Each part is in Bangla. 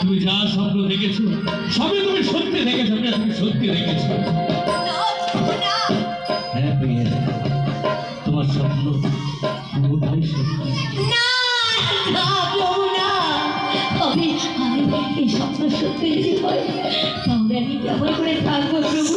তুমি যা স্বপ্ন দেখেছ, সবই তুমি সত্যি দেখেছ তুমি সত্যি দেখেছ। হ্যাঁ প্রিয়া তোমার স্বপ্ন সত্যি? এই স্বপ্ন সত্যি হয়, তাহলে আমি করে থাকব, প্রভু।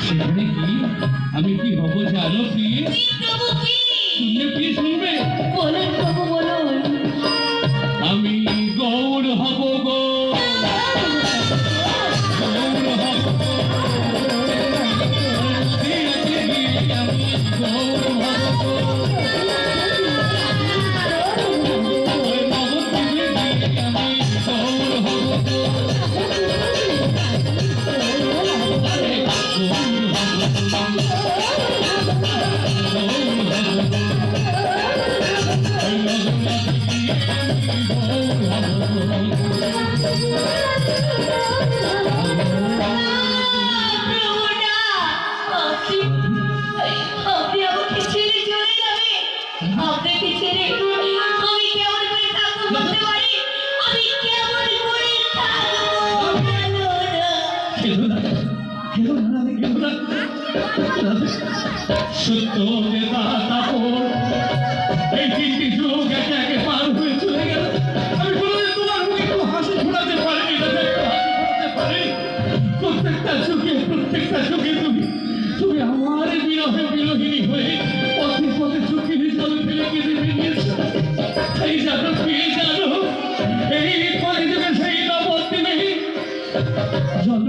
সেখানে কি আমি কি হব জানো কি শুনবে? বলুন প্রভু বলুন। কেঁদো না, কেঁদো না, কেঁদো না। সত্য যে দাতাপর, এই তিনটি যুগ একে একে পার হয়ে চলে গেল। আমি কোনোদিন তোমার মুখে একটু হাসি ফোটাতে পারিনি, যাতে একটু হাসি ফোটাতে পারি। প্রত্যেকটা যুগে প্রত্যেকটা যুগে তুমি তুমি আমার বিরহে বিরোহিনী হয়ে পথে পথে চোখের জলে ফেলে কেঁদে বেরিয়েছো এই জানো পেয়ে জানো এই কলেজে সেই নবদ্বীপে জন্ম